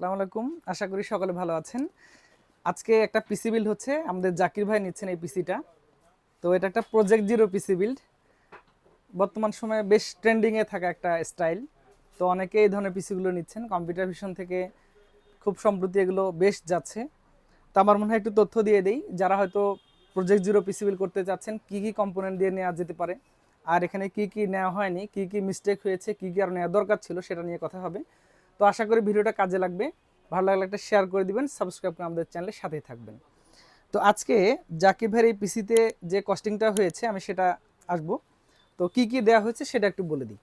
আসসালামু আলাইকুম। আশা করি সকলে ভালো আছেন। আজকে একটা পিসি বিল্ড হচ্ছে। আমাদের জাকির ভাই নিচ্ছেন এই পিসিটা তো এটা একটা প্রজেক্ট জিরো পিসি বিল্ড বর্তমান সময়ে বেশ ট্রেন্ডিংয়ে থাকা একটা স্টাইল তো অনেকে এই ধরনের পিসিগুলো নিচ্ছেন। কম্পিউটার ভিশন থেকে খুব সম্প্রতি এগুলো বেশ যাচ্ছে। তো আমার মনে হয় একটু তথ্য দিয়ে দেই। যারা হয়তো প্রজেক্ট জিরো পিসি বিল্ড করতে চাচ্ছেন, কী কী কম্পোনেন্ট দিয়ে নেওয়া যেতে পারে? আর এখানে কি কি নেওয়া হয়নি? কি কি মিস্টেক হয়েছে? কি কি আর নেওয়া দরকার ছিল? সেটা নিয়ে কথা হবে। তো আশা করি ভিডিওটা কাজে লাগবে। ভালো লাগলে একটা শেয়ার করে দিবেন সাবস্ক্রাইব করে আমাদের চ্যানেলের সাথেই থাকবেন। তো আজকে জাকির ভাইয়ের এই পিসিতে যে কস্টিংটা হয়েছে, আমি সেটা আসব। তো কি কি দেওয়া হয়েছে সেটা একটু বলে দিই।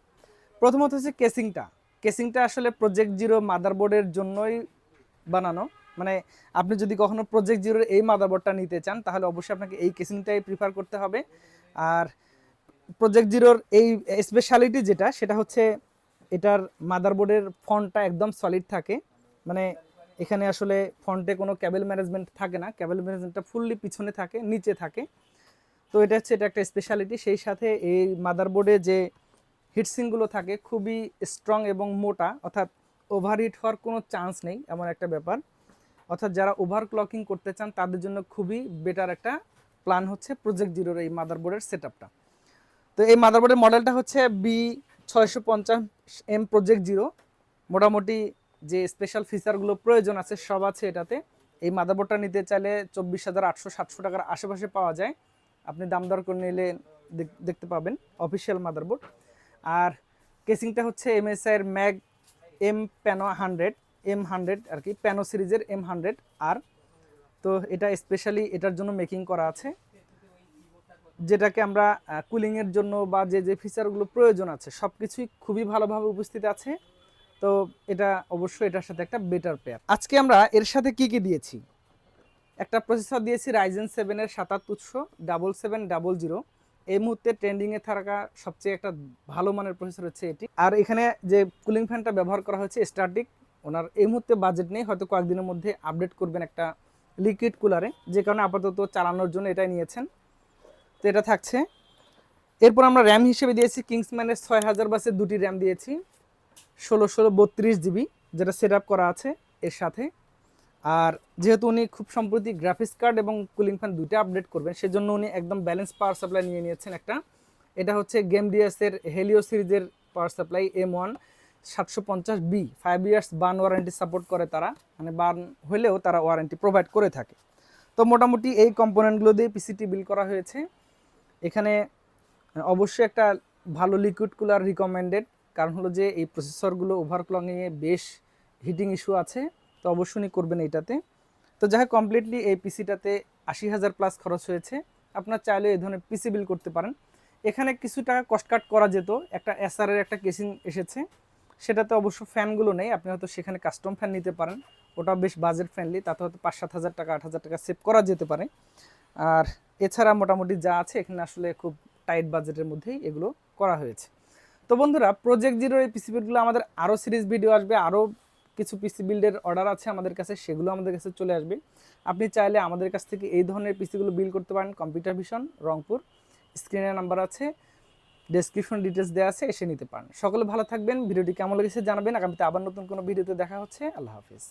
প্রথমত হচ্ছে কেসিংটা কেসিংটা আসলে প্রজেক্ট জিরো মাদারবোর্ডের জন্যই বানানো। মানে আপনি যদি কখনো প্রজেক্ট জিরোর এই মাদারবোর্ডটা নিতে চান, তাহলে অবশ্যই আপনাকে এই কেসিংটাই প্রিফার করতে হবে। আর প্রজেক্ট জিরোর এই স্পেশালিটি যেটা, সেটা হচ্ছে এটার মাদারবোর্ডের ফন্টটা একদম সলিড থাকে। মানে এখানে আসলে ফন্টে কোনো ক্যাবেল ম্যানেজমেন্ট থাকে না। ক্যাবেল ম্যানেজমেন্টটা ফুললি পিছনে থাকে, নিচে থাকে। তো এটা হচ্ছে, এটা একটা স্পেশালিটি সেই সাথে এই মাদারবোর্ডে যে হিটসিংগুলো থাকে, খুবই স্ট্রং এবং মোটা, অর্থাৎ ওভারহিট হওয়ার কোনো চান্স নেই, এমন একটা ব্যাপার। অর্থাৎ যারা ওভার ক্লকিং করতে চান, তাদের জন্য খুবই বেটার একটা প্ল্যান হচ্ছে প্রজেক্ট জিরোর এই মাদারবোর্ডের সেট তো এই মাদারবোর্ডের মডেলটা হচ্ছে বি ছয়শো পঞ্চাশ এম প্রজেক্ট জিরো মোটামুটি যে স্পেশাল ফিচারগুলো প্রয়োজন আছে, সব আছে এটাতে। এই মাদারবোর্ডটা নিতে চাইলে চব্বিশ হাজার আটশো সাতশো টাকার আশেপাশে পাওয়া যায়। আপনি দাম দর করে নিলে দেখ- দেখতে পাবেন অফিসিয়াল মাদারবোর্ড আর কেসিংটা হচ্ছে এম এস এমএসআইয়ের MAG M piano hundred M hundred আর কি প্যানো সিরিজের এম হান্ড্রেড আর তো এটা স্পেশালি এটার জন্য মেকিং করা আছে। যেটাকে আমরা কুলিংয়ের জন্য বা যে যে ফিচারগুলো প্রয়োজন আছে সব কিছুই খুবই ভালোভাবে উপস্থিত আছে। তো এটা অবশ্যই এটার সাথে একটা বেটার পেয়ার আজকে আমরা এর সাথে কি কি দিয়েছি? একটা প্রসেসর দিয়েছি রাইজেন সেভেনের সাতাত্তরশো ডাবল সেভেন ডাবল জিরো এই মুহূর্তে ট্রেন্ডিংয়ে থাকা সবচেয়ে একটা ভালো মানের প্রসেসর হচ্ছে এটি। আর এখানে যে কুলিং ফ্যানটা ব্যবহার করা হয়েছে স্টার্টিক ওনার এই মুহূর্তে বাজেট নেই, হয়তো কয়েকদিনের মধ্যে আপডেট করবেন একটা লিকুইড কুলারে যে কারণে আপাতত চালানোর জন্য এটাই নিয়েছেন। তো এটা থাকছে। এরপর আমরা র্যাম হিসেবে দিয়েছি কিংসম্যানের ছয় হাজার বাসের দুটি র্যাম দিয়েছি ষোলো ষোলো বত্রিশ জিবি যেটা সেট করা আছে এর সাথে। আর যেহেতু উনি খুব সম্প্রতি গ্রাফিক্স কার্ড এবং কুলিং ফ্যান দুইটা আপডেট করবেন, সেজন্য উনি একদম ব্যালেন্স পাওয়ার সাপ্লাই নিয়ে নিয়েছেন একটা। এটা হচ্ছে গেম ডিএসের হেলিও সিরিজের পাওয়ার সাপ্লাই এম ওয়ান সাতশো পঞ্চাশ বি ফাইভ ইয়ার্স বার্ন ওয়ারেন্টি সাপোর্ট করে তারা। মানে বার্ন হলেও তারা ওয়ারেন্টি প্রোভাইড করে থাকে। তো মোটামুটি এই কম্পোনেন্টগুলো দিয়ে পিসিটি বিল করা হয়েছে। এখানে অবশ্যই একটা ভালো লিকুইড কুলার রিকমেন্ডেড কারণ হলো যে এই প্রসেসরগুলো ওভারক্লকিংয়ে বেশ হিটিং ইস্যু আছে, তো অবশ্যই করবেন এইটাতে। তো যাই হোক কমপ্লিটলি এই পিসিটাতে আশি হাজার প্লাস খরচ হয়েছে। আপনার চাইলে এই ধরনের পিসি বিল করতে পারেন। এখানে কিছু টাকা কস্ট কাট করা যেত, একটা এসআরের একটা কেসিং এসেছে। সেটাতে অবশ্য ফ্যানগুলো নেই, আপনি হয়তো সেখানে কাস্টম ফ্যান নিতে পারেন। ওটা বেশ বাজেট ফ্রেন্ডলি তাতে হয়তো পাঁচ সাত হাজার টাকা, আট হাজার টাকা সেভ করা যেতে পারে। আর এছাড়া মোটামুটি যা আছে এখানে আসলে খুব টাইট বাজেটের মধ্যেই এগুলো করা হয়েছে। তো বন্ধুরা প্রজেক্ট জিরোর এই পিসি বিল্ডগুলো আমাদের আরও সিরিজ ভিডিও আসবে আরও কিছু পিসি বিল্ডের অর্ডার আছে আমাদের কাছে, সেগুলো আমাদের কাছে চলে আসবে। আপনি চাইলে আমাদের কাছ থেকে এই ধরনের পিসিগুলো বিল করতে পারেন কম্পিউটার ভিশন রংপুর স্ক্রিনে নাম্বার আছে ডেসক্রিপশন ডিটেলস দেওয়া আছে, এসে নিতে পারেন। সকলে ভালো থাকবেন, ভিডিওটি কেমন লেগেছে জানাবেন, আগামীতে আবার নতুন কোনো ভিডিওতে দেখা হচ্ছে, আল্লাহ হাফিজ।